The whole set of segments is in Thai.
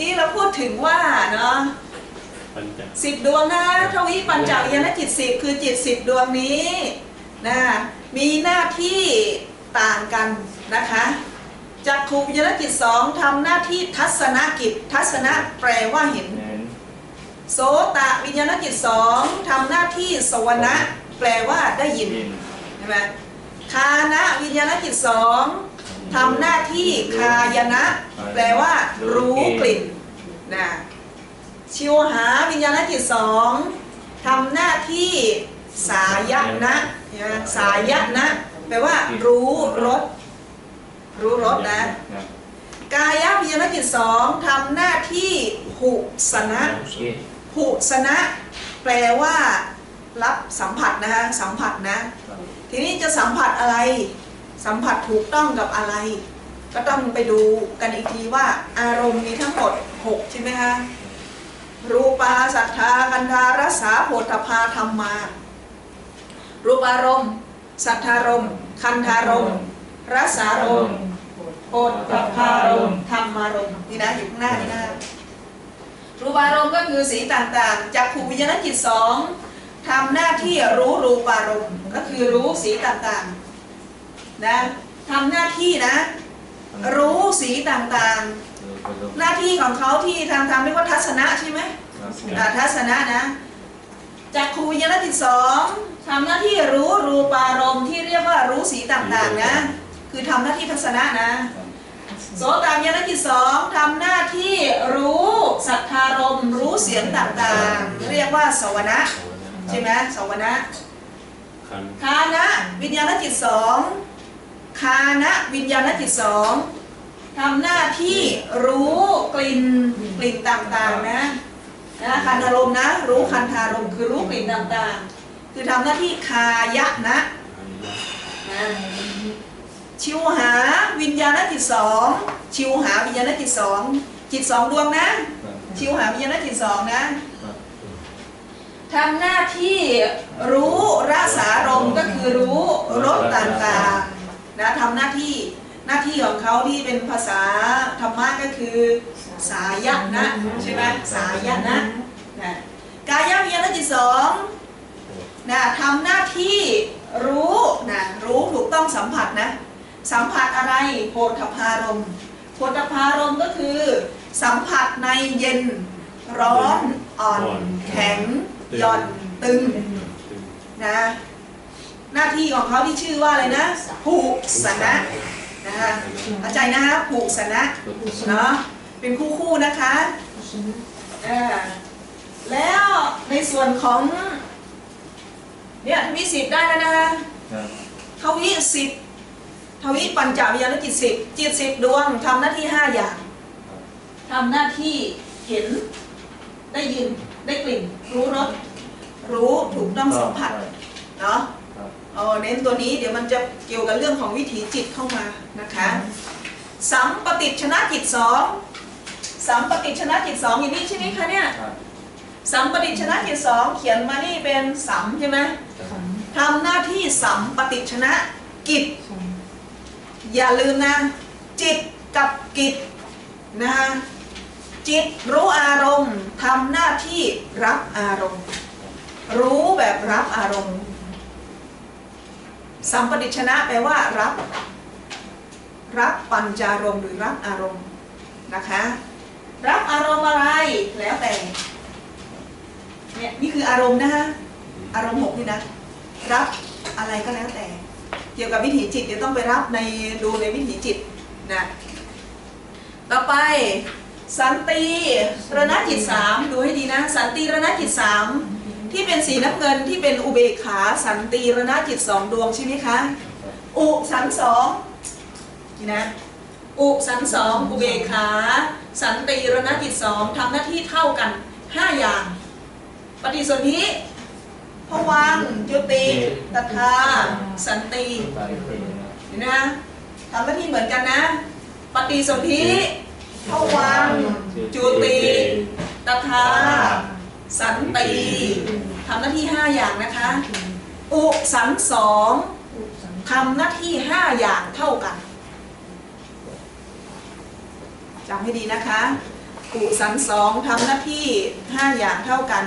กี้เราพูดถึงว่าเนาะปัญจสิบดวงนะทวิปัญจวิญญาณจิตสิบคือจิตสิบดวงนี้นะมีหน้าที่ต่างกันนะคะจักขูวิญญาณจิตสองทำหน้าที่ทัศนกิจ ทัศนะแปลว่าเห็นเห็นโสตะวิญญาณจิตสองทำหน้าที่สวนะแปลว่าได้ยินยินใช่ไหมคานะวิญญาณจิตสอง ทำหน้าที่คายนะ แปลว่า รู้กลิ่นนะชิวหาวิญญาณจิตสองทำหน้าที่สายนะใช่ไหมสายนะแปลว่า รู้รสรู้รสนะนะ กายวิญญาณจิตสองทำหน้าที่หุสนะกินหุสนะ แปลว่า รับสัมผัสนะฮะสัมผัสนะ ทีนี้จะสัมผัสอะไร สัมผัสถูกต้องกับอะไร ก็ต้องไปดูกันอีกทีว่าอารมณ์มีทั้งหมด6ใช่ไหมคะรูปาสัทธากันธารสาโพธพาธรรมา รูปารมณ์ สัทธารมณ์ คันธารมณ์รสารมณ์โพธพารมณ์ธรรมารมณ์นี่นะอยู่ข้างหน้านี่นะรูปารมณ์ก็คือสีต่างๆจากขูวิญญาณจิตสองทำหน้าที่รู้รูปารมณ์ก็คือรู้สีต่างๆ นะทำหน้าที่นะ รู้สีต่างๆ หน้าที่ของเขาที่ทางทำเรียกว่าทัศนะใช่ไหมอ่าทัศนะนะจากขูวิญญาณจิตสองทำหน้าที่รู้รูปารมณ์ที่เรียกว่ารู้สีต่างๆนะ คือทำหน้าที่ทัศนะนะโสตามยานจิตสองทำหน้าที่รู้สัทธารมณ์รู้เสียงต่างๆ เรียกว่าสวนะใช่ไหมสวนะขันธ์คานะวิญญาณจิตสอง คานะวิญญาณจิตสองทำหน้าที่รู้กลิ่นกลิ่นต่างๆนะนะคันธารมนะ รู้คันธารมคือรู้กลิ่นต่างๆ คือทำหน้าที่คายะนะนะชิวหาวิญญาณจิตสองชิวหาวิญญาณจิตสองจิตสองดวงนะ ชิวหาวิญญาณจิตสองนะทำหน้าที่รู้รสารมก็คือรู้รสต่างๆ นะทำหน้าที่หน้าที่ของเขาที่เป็นภาษาธรรมะก็คือสายะนะใช่ไหมสายะนะนะกายวิญญาณจิตสองนะทำหน้าที่รู้นะรู้ถูกต้องสัมผัสนะ สัมผัสอะไรโพธพารมณ์โพธพารมณ์ก็คือ สัมผัสในเย็นร้อนอ่อน แข็งหย่อนตึงนะ หน้าที่ของเขาที่ชื่อว่าอะไรนะผูสนะนะคะเข้าใจนะฮะผูสนะเนาะเป็นคู่คู่ๆนะคะเออแล้วในส่วนของเนี่ยทวิสิบได้แล้วนะคะทวิสิบทวิปัญจวิญญาณจิตสิบจิตสิบดวงทำหน้าที่ห้าอย่างทำหน้าที่เห็นได้ยินได้กลิ่น รู้รสรู้ถูกต้องสัมผัสเนาะ เออเน้นตัวนี้เดี๋ยวมันจะเกี่ยวกับเรื่องของวิถีจิตเข้ามานะคะสัมปติชนะจิตสองสัมปติชนะจิตสองอย่างนี้ใช่ไหมคะเนี่ยสัมปติชนะจิตสองเขียนมานี่เป็นสัมใช่ไหมทำหน้าที่สัมปติชนะกิจ อย่าลืมนะจิตกับกิจนะจิตรู้อารมณ์ทำหน้าที่รับอารมณ์ รู้แบบรับอารมณ์ สัมปติชนะแปลว่ารับ รับปัญจารมหรือรับอารมณ์นะคะ รับอารมณ์อะไรแล้วแต่เนี่ยนี่คืออารมณ์นะฮะอารมณ์หกนี่นะ รับอะไรก็แล้วแต่ เกี่ยวกับวิถีจิตเดี๋ยวต้องไปรับในดูในวิถีจิตนะต่อไปสันติระณจิตสามดูให้ดีนะ สันติระณจิตสาม ที่เป็นสีน้ำเงินที่เป็นอุเบกขาสันติระณจิตสองดวงใช่ไหมคะอุสันสองนี่นะอุสันสองอุเบกขา สันติระณจิตสองทำหน้าที่เท่ากันห้าอย่าง ปฏิสนธิพวังจุติตถาสันติเห็นนะทำหน้าที่เหมือนกันนะ ปฏิสนธิพวังจุติตถา สันติทำหน้าที่ 5 อย่างนะคะ อุสันสองทำหน้าที่ 5 อย่างเท่ากันจำให้ดีนะคะกุสันสองทำหน้าที่ห้าอย่างเท่ากัน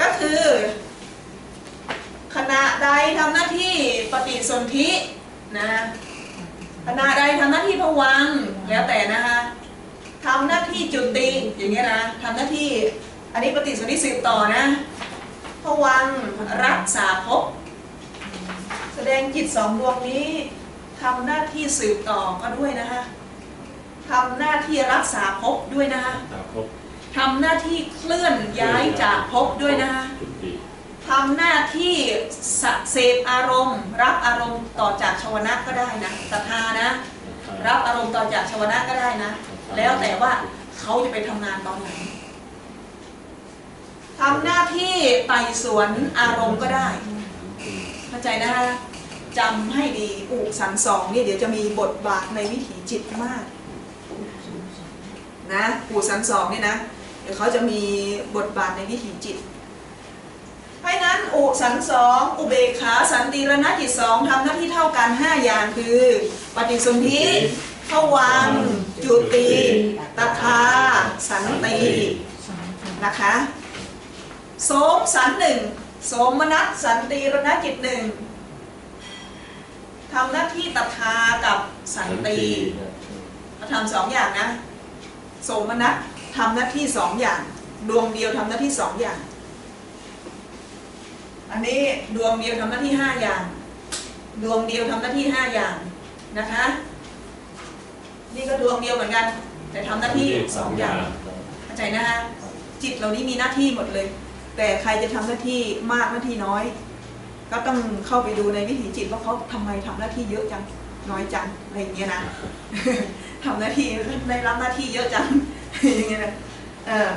ก็คือขณะใดทำหน้าที่ปฏิสนธินะขณะใดทำหน้าที่พวังแล้วแต่นะคะทำหน้าที่จุติอย่างเงี้ยนะทำหน้าที่ อันนี้ปฏิสนธิสืบต่อนะพวังค์รักษาภพแสดงจิตสองดวงนี้ทำหน้าที่สืบต่อก็ด้วยนะคะทำหน้าที่รักษาภพด้วยนะคะสาภพทำหน้าที่เคลื่อนย้ายจากภพด้วยนะคะจุติทำหน้าที่สะเสพอารมณ์ รับอารมณ์ต่อจากชวนะก็ได้นะศรัทธานะ รับอารมณ์ต่อจากชวนะก็ได้นะ แล้วแต่ว่าเขาจะไปทำงานตอนไหน ทำหน้าที่ไต่สวนอารมณ์ก็ได้เข้าใจนะคะจำให้ดีอุสันสองนี่เดี๋ยวจะมีบทบาทในวิถีจิตมากนะอุสันสองเนี่ยนะเดี๋ยวเขาจะมีบทบาทในวิถีจิตเพราะนั้นอุสันสองอุเบกขาสันติรณจิตสองทำหน้าที่เท่ากัน 5 อย่างคือ ปฏิสนธิภวังจุติตถาสันตินะคะ โสมสันหนึ่งโสมนัสสันติรณจิตหนึ่งทำหน้าที่ตถากับสันติมาทำสองอย่างนะ โสมนัสทำหน้าที่สองอย่าง ดวงเดียวทำหน้าที่สองอย่าง อันนี้ดวงเดียวทำหน้าที่ห้าอย่าง ดวงเดียวทำหน้าที่ห้าอย่างนะคะ นี่ก็ดวงเดียวเหมือนกัน แต่ทำหน้าที่สองอย่างเข้าใจนะคะจิตเรานี้มีหน้าที่หมดเลย แต่ใครจะทำหน้าที่มากหน้าที่น้อย ก็ต้องเข้าไปดูในวิถีจิตว่าเขาทำไมทำหน้าที่เยอะจังน้อยจังอะไรอย่างเงี้ยนะทำหน้าที่ได้รับหน้าที่เยอะจังอย่างเงี้ยนะเออ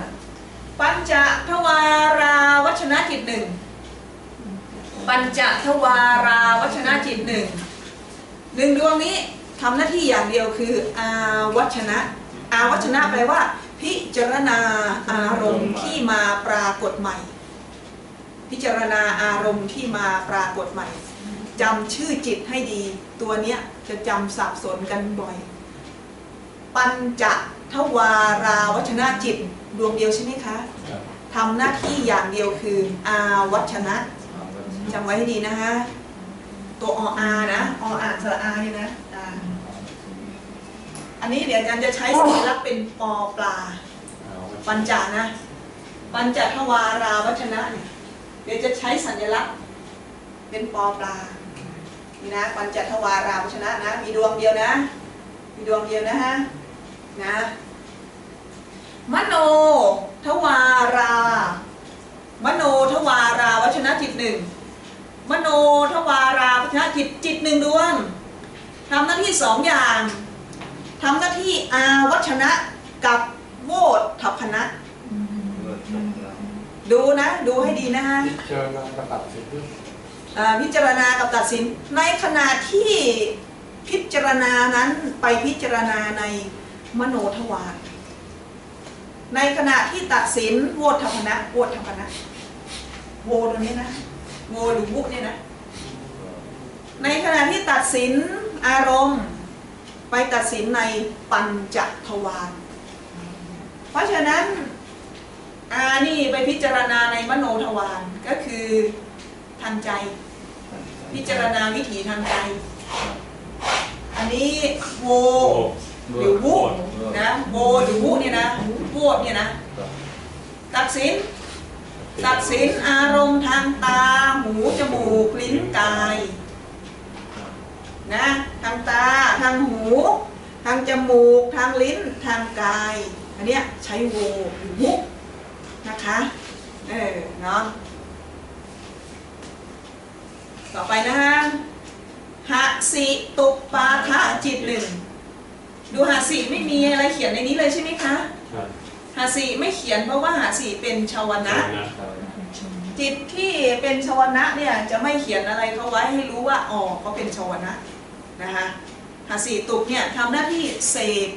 ปัญจทวาราวัชนะจิตหนึ่งปัญจทวาราวัชนะจิตหนึ่งหนึ่งดวงนี้ทำหน้าที่อย่างเดียวคืออาวัชนะอาวัชนะแปลว่า พิจารณาอารมณ์ที่มาปรากฏใหม่ พิจารณาอารมณ์ที่มาปรากฏใหม่จำชื่อจิตให้ดี ตัวเนี้ยจะจำสับสนกันบ่อย ปัญจทวาราวัชนะจิตดวงเดียวใช่ไหมคะทำหน้าที่อย่างเดียวคือ อาวัชนะจำไว้ให้ดีนะคะตัวออานะออ่านสระอานี่นะ อ่าอันนี้เดี๋ยวอาจารย์จะใช้สัญลักษณ์เป็นปอปลา ปัญจานะ ปัญจทวาราวัชนะเนี่ยเดี๋ยวจะใช้สัญลักษณ์เป็นปอปลา นี่นะ ปัญจทวาราวัชนะนะ มีดวงเดียวนะ มีดวงเดียวนะฮะ นะ มโนทวารา มโนทวาราวัชนะจิตหนึ่ง มโนทวาราวัชนะจิตจิตหนึ่งดวงทำหน้าที่สองอย่าง ทำหน้าที่อาวัชนะกับโวทัพพนะดูนะ ดูให้ดีนะฮะเชิญมากระตัดสิทธิ์อ่าพิจารณากับตัดสิน ในขณะที่พิจารณานั้นไปพิจารณาในมโนทวารในขณะที่ตัดสินโวทัพพนะโวทัพพนะโวตัวนี้นะโวหรือวุเนี่ยนะ ในขณะที่ตัดสินอารมณ์ ไปตัดสินในปัญจทวาร เพราะฉะนั้นอานี่ไปพิจารณาในมโนทวารก็คือทางใจ พิจารณาวิถีทางใจ อันนี้โวหรือวุนะโวหรือวุเนี่ยนะพวกเนี่ยนะตัดสินตัดสินอารมณ์ทางตา หู จมูก ลิ้น กาย นะทางตาทางหู ทางจมูก ทางลิ้นทางกาย อันเนี้ยใช้โวหรือวุนะคะเออเนาะต่อไปนะฮะหะสิตุปาทะจิตหนึ่งดูหะสิไม่มีอะไรเขียนในนี้เลยใช่ไหมคะหะสิไม่เขียนเพราะว่าหะสิเป็นชาวนะ จิตที่เป็นชาวนะเนี่ยจะไม่เขียนอะไรเขาไว้ให้รู้ว่าอ๋อเขาเป็นชาวนะ นะคะหาสีตุกเนี่ยทำหน้าที่เสพ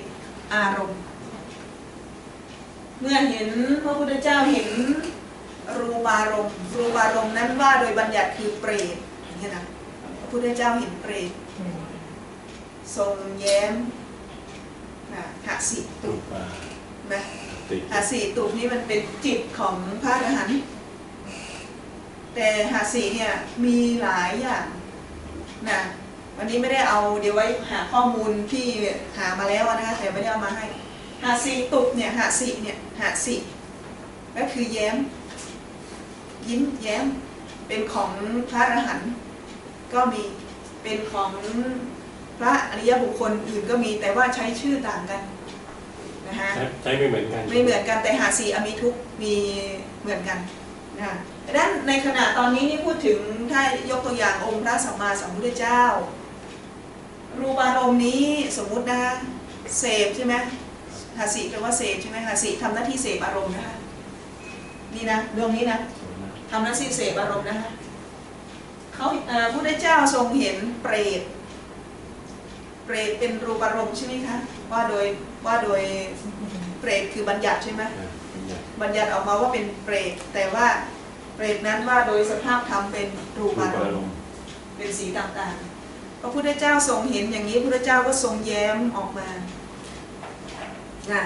อารมณ์ เมื่อเห็นพระพุทธเจ้าเห็นรูปารมณ์รูปารมณ์นั้นว่าโดยบัญญัติคือเปรตอย่างเงี้ยนะพระพุทธเจ้าเห็นเปรตทรงแย้มนะหาสีตุกนะทติหาสีตุนี่มันเป็นจิตของพระอรหันต์แต่หาสีเนี่ยมีหลายอย่างนะ วันนี้ไม่ได้เอาเดี๋ยวไว้หาข้อมูลที่หามาแล้วนะคะแต่ไม่ได้เอามาให้หาสีตุเนี่ยหาสีเนี่ยหาสีก็คือแย้ม ยิ้มแย้ม เป็นของพระอรหันต์ก็มีเป็นของพระอริยบุคคลอื่นก็มีแต่ว่าใช้ชื่อต่างกันนะคะใช้ใช้ไม่เหมือนกัน ไม่เหมือนกันแต่หาสีอมีทุกข์มีเหมือนกันนะดังนั้นในขณะตอนนี้นี่พูดถึงถ้ายกตัวอย่างองค์พระสัมมาสัมพุทธเจ้า รูปารมณ์นี้สมมุตินะคะเสพใช่ไหมหาสีแปลว่าเสพใช่ไหมหาสีทำหน้าที่เสพอารมณ์นะคะนี่นะดวงนี้นะทำหน้าที่เสพอารมณ์นะคะเขาเอ่อพระพุทธเจ้าทรงเห็นเปรตเปรตเป็นรูปารมณ์ใช่ไหมคะว่าโดยว่าโดยเปรตคือบัญญัติใช่ไหมอ่าเป็นอย่างบัญญัติออกมาว่าเป็นเปรตแต่ว่าเปรตนั้นว่าโดยสภาพธรรมเป็นรูรูปาปรอามรณ์มณ์เป็นสีต่างๆ พระพุทธเจ้าทรงเห็นอย่างนี้พระพุทธเจ้าก็ทรงแย้มออกมานะ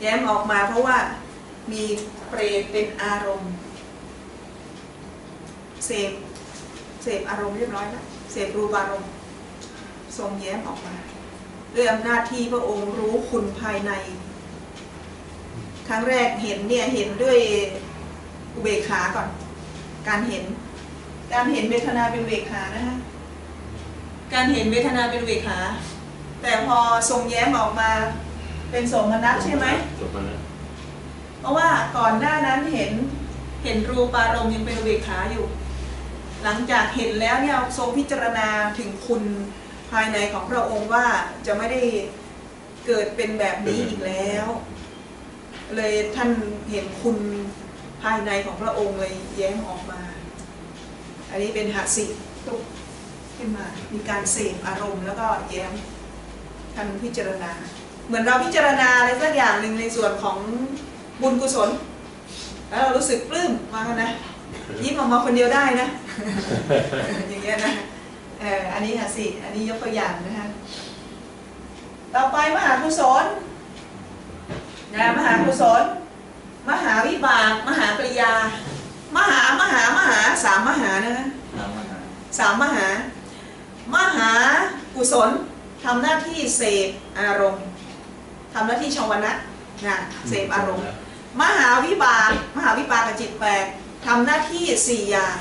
แย้มออกมาเพราะว่ามีเปรตเป็นอารมณ์ เสพเสพอารมณ์เรียบร้อยแล้วเสพรูปอารมณ์ ทรงแย้มออกมาด้วยอำนาจที่พระองค์รู้คุณภายใน ครั้งแรกเห็นเนี่ยเห็นด้วยอุเบกขาก่อน การเห็น การเห็นเวทนาเป็นเบกขานะคะ การเห็นเวทนาเป็นอุเบกขา แต่พอทรงแย้มออกมาเป็นสมนัตใช่ไหมจบมาแล้วเพราะว่าก่อนหน้านั้นเห็นเห็นรูปารมณ์ยังเป็นอุเบกขาอยู่ หลังจากเห็นแล้วเนี่ยทรงพิจารณาถึงคุณภายในของพระองค์ว่าจะไม่ได้เกิดเป็นแบบนี้อีกแล้ว เลยท่านเห็นคุณภายในของพระองค์เลยแย้มออกมา อันนี้เป็นหาสิตุก ขึ้นมา มีการเสพอารมณ์แล้วก็แย้มท่านพิจารณา เหมือนเราพิจารณาอะไรสักอย่างหนึ่งในส่วนของบุญกุศล แล้วเรารู้สึกปลื้มมากันนะยิ้มออกมาคนเดียวได้นะ อย่างเงี้ยนะเอออันนี้หาสิ อันนี้ยกตัวอย่างนะคะต่อไปมหากุศลนะมหากุศล มหาวิบาก มหากริยา มหามหามหาสามมหานะคะน้ำมหาสามมหา มหากุศลทำหน้าที่เสพอารมณ์ทำหน้าที่ชาวนะนะเสพอารมณ์ มหาวิบากมหาวิบากกับจิตแปดทำหน้าที่สี่อย่าง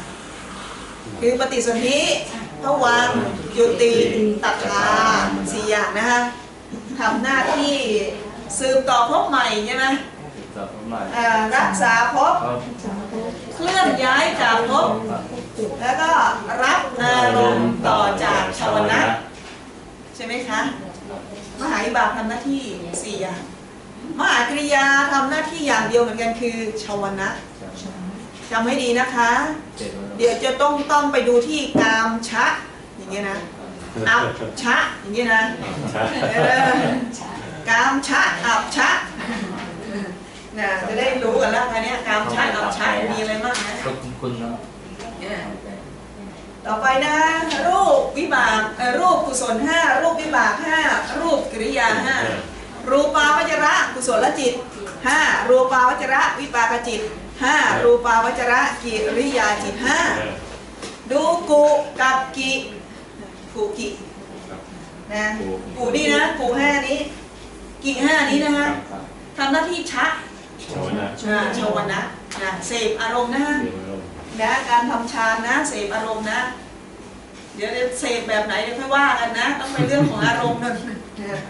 คือปฏิสนธิทวังยุติตัทาสี่อย่างนะคะทำหน้าที่สืบต่อภพใหม่ใช่ไหมติดต่อเข้ามาอ่ารักษาภพเขา เคลื่อนย้ายจากภพแล้วก็รับอารมณ์ต่อจากชาวนะใช่ไหมคะ มหาวิบากทำหน้าที่สี่อย่างมหากริยาทำหน้าที่อย่างเดียวเหมือนกันคือชาวนะจำให้ดีนะคะ เดี๋ยวจะต้องต้องไปดูที่กามชะ อย่างเงี้ยนะอับชะ อย่างเงี้ยนะกามชะอับชะ นะจะได้รู้กันแล้วอันเนี้ยกามชะอับชะมีอะไรบ้างนะก็คุณเนาะต่อไปนะ รูปวิบากเอ่อรูปกุศลห้ารูปวิบากห้ารูปกิริยาห้ารูปาวจระกุศลจิตห้ารูปาวจระวิปากจิตห้ารูปาวจระกิริยาจิตห้าเออดูกุกับกิกุกิครับนะกุกุนี่นะกุห้านี้กิห้านี้นะคฮะรับครับทำหน้าที่ชะ ชาวนะอ่าชาวนะนะเสพอารมณ์นะฮะเดี๋ยวเรานะการทำฌานนะเสพอารมณ์นะ เดี๋ยวจะเสพแบบไหนเดี๋ยวค่อยว่ากันนะ ต้องเป็นเรื่องของอารมณ์นั่นนะ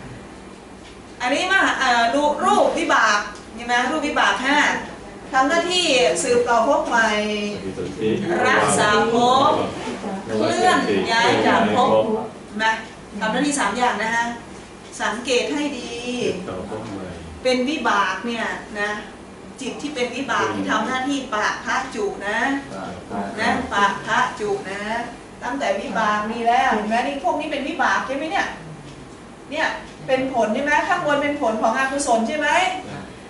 อันนี้มาเอ่อดูรูปวิบากใช่ไหมรูปวิบากห้าทำหน้าที่สืบต่อภพใหม่ปฏิสนธิรักษาภพ เคลื่อนย้ายจากภพ นะทำหน้าที่สามอย่างนะฮะสังเกตให้ดี ติดต่อพบใหม่ เป็นวิบากเนี่ยนะจิตที่เป็นวิบากที่ทำหน้าที่ปะพระจุนะครับนะปะพระจุนะ ตั้งแต่วิบากมีแล้วเห็นไหมนี่พวกนี้เป็นวิบากใช่ไหมเนี่ยเนี่ยเป็นผลใช่ไหมข้างบนเป็นผลของอกุศลใช่ไหม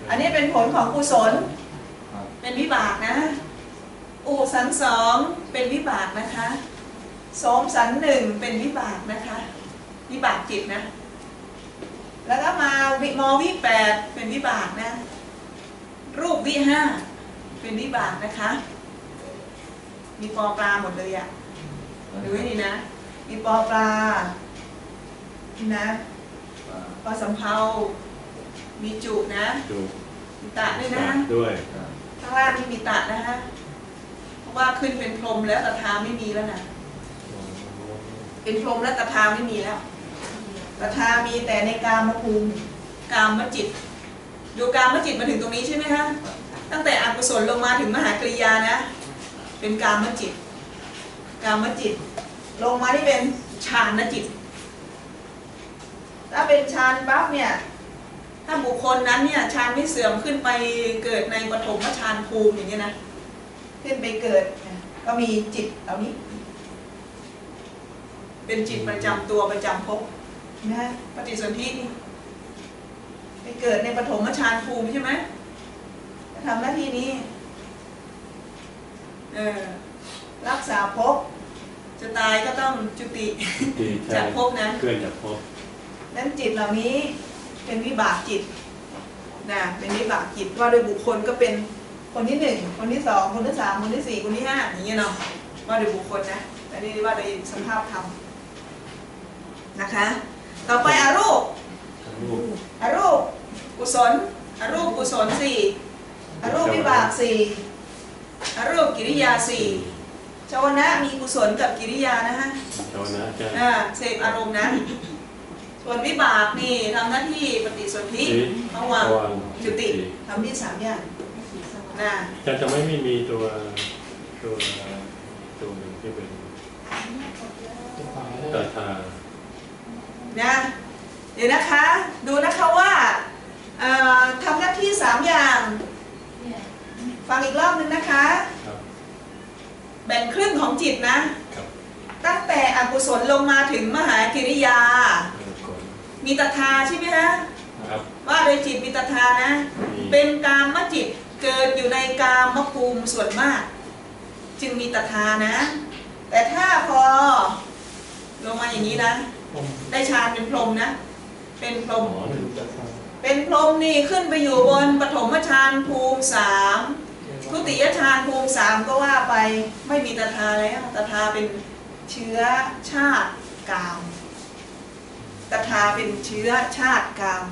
อันนี้เป็นผลของกุศลครับเป็นวิบากนะอุสันสองเป็นวิบากนะคะสมสันหนึ่งเป็นวิบากนะคะ วิบากจิตนะ แล้วก็มาวิมอวิแปดเป็นวิบากนะ รูปวิห้าเป็นวิบากนะคะ มีปอปลาหมดเลยอะดูให้ดีนะ มีปอปลานี่นะปอสำเภามีจุนะดูมีตะด้วยนะ ด้วยข้างล่างนี่มีตะนะฮะ เพราะว่าขึ้นเป็นพรหมแล้วตถาไม่มีแล้วนะ เป็นพรหมแล้วตถาไม่มีแล้ว ตถามีแต่ในกามภูมิกามจิต ดูกามจิตมาถึงตรงนี้ใช่ไหมฮะตั้งแต่อกุศลลงมาถึงมหากริยานะ เป็นกามจิต กามจิต ลงมาที่เป็นฌานจิต ถ้าเป็นฌานปั๊บเนี่ยถ้าบุคคลนั้นเนี่ยฌานไม่เสื่อมขึ้นไปเกิดในปฐมฌานภูมิอย่างนี้นะขึ้นไปเกิดก็มีจิตเหล่านี้ เป็นจิตประจำตัวประจำภพ นะปฏิสนธินี่ไปเกิดในปฐมฌานภูมิใช่ไหมทำหน้าที่นี้เออรักษาภพจะตายก็ต้องจุติที่ใช่จากภพนั้นเคลื่อนจากภพนั้นจิตเหล่านี้เป็นวิบากจิตนะเป็นวิบากจิตว่าโดยบุคคลก็เป็นคนที่หนึ่งคนที่สองคนที่สามคนที่สี่คนที่ห้าอย่างเงี้ยเนาะว่าโดยบุคคลนะแต่นี่ว่าโดยสภาพธรรมนะคะ ต่อไปอารูปรูปอารูปกุศลอารูปกุศลสี่อารูปวิบากสี่อารูปกิริยาสี่ชาวนะมีกุศลกับกิริยานะฮะชาวนะใช่อ่าเสพอารมณ์นะส่วนวิบากนี่ทำหน้าที่ปฏิสนธิที่ภวังค์ภวังค์จุติทำที่สามอย่างนะจะจะไม่มีตัวตัวตัวหนึ่งที่เป็นตาทา นะเดี๋ยวนะคะดูนะคะว่าเอ่อทำหน้าที่สามอย่าง ฟังอีกรอบหนึ่งนะคะครับแบ่งครึ่งของจิตนะครับตั้งแต่อกุศลลงมาถึงมหากิริยาเออก่อนมีตถาใช่ไหมฮะครับว่าโดยจิตมีตถานะมีเป็นกามจิตเกิดอยู่ในกามภูมิส่วนมาก จึงมีตถานะ แต่ถ้าพอลงมาอย่างนี้นะ ได้ฌานเป็นพรหมนะ เป็นพรหมหมอหนึ่งเป็นพรหมนี่ขึ้นไปอยู่บนปฐมฌานภูมิสามทุติยฌานภูมิสามก็ว่าไปไม่มีตถาแล้วตถาเป็นเชื้อชาติกามตถาเป็นเชื้อชาติกาม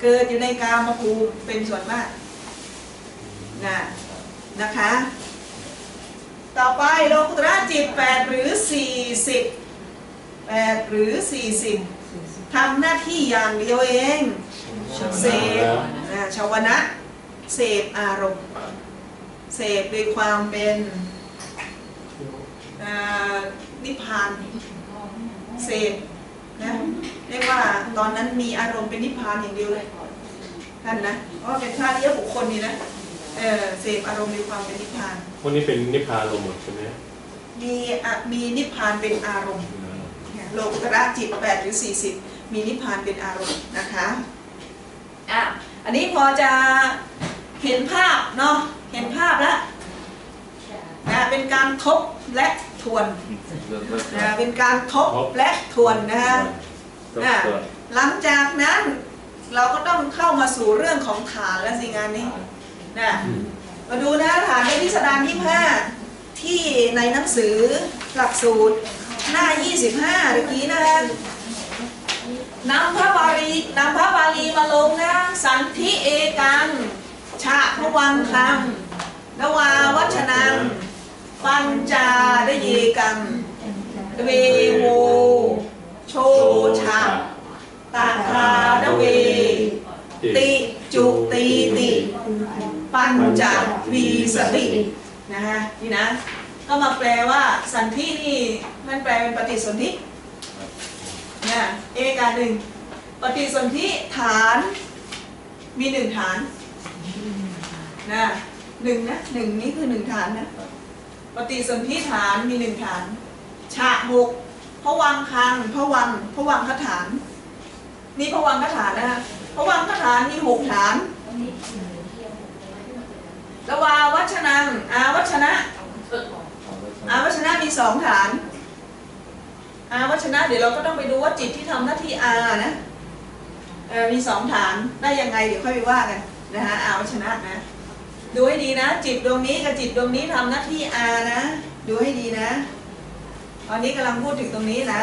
เกิดอยู่ในกามภูมิเป็นส่วนมากนะนะคะ ต่อไปโลกุตระจิต8หรือ40 8 หรือ 40 ทำหน้าที่อย่างเดียวเอง เสพอ่าชาวนะ เสพอารมณ์ เสพด้วยความเป็นอ่านิพพาน เสพนะเรียกว่าตอนนั้นมีอารมณ์เป็นนิพพานอย่างเดียวเลยท่านนะเพราะว่าเป็นพระอริยบุคคลนี่นะเออเสพอารมณ์ด้วยความเป็นนิพพานพวกนี้เป็นนิพพานลงหมดใช่ไหมมีอะมีนิพพานเป็นอารมณ์เนี่ย โลกุตระจิต 8 หรือ 40 มีนิพพานเป็นอารมณ์นะคะอะอันนี้พอจะเห็นภาพเนาะเห็นภาพแล้วนะเป็นการทบและทวนนะเป็นการทบและทวนนะฮะอะหลังจากนั้นเราก็ต้องเข้ามาสู่เรื่องของฐานและสิงานนี้นะมาดูนะฐานในพิสดาร25ที่ในหนังสือหลักสูตร หน้า 25เมื่อกี้นะคะนำพระบาลีนำพระบาลีมาลงนะ สันทิเอกังชะพวังคังนวาวัชนัง ปัญจาดเยกังเวโว โชชะตาคาดเว ติจุตีติ ปัญจวีสติ นะฮะนี่นะ ก็มาแปลว่าสันทินี่มันแปลเป็นปฏิสนธินะเอกาหนึ่งปฏิสนธิฐานมีหนึ่งฐานนะหนึ่งนะหนึ่งนี่คือหนึ่งฐานนะปฏิสนธิฐานมีหนึ่งฐานฉะหกพระวังคังพระวังพระวังคฐาน นี่พระวังคฐานนะฮะพระวังคฐานมีหกฐานละวาวัชนังอาวัชนะ อาวัชนะมีสองฐานอาวัชนะเดี๋ยวเราก็ต้องไปดูว่าจิตที่ทำหน้าที่อานะมีสองฐานได้ยังไงเดี๋ยวค่อยไปว่ากันนะฮะอาวัชนะนะ ดูให้ดีนะ จิตดวงนี้กับจิตดวงนี้ทำหน้าที่อานะ ดูให้ดีนะ ตอนนี้กำลังพูดถึงตรงนี้นะ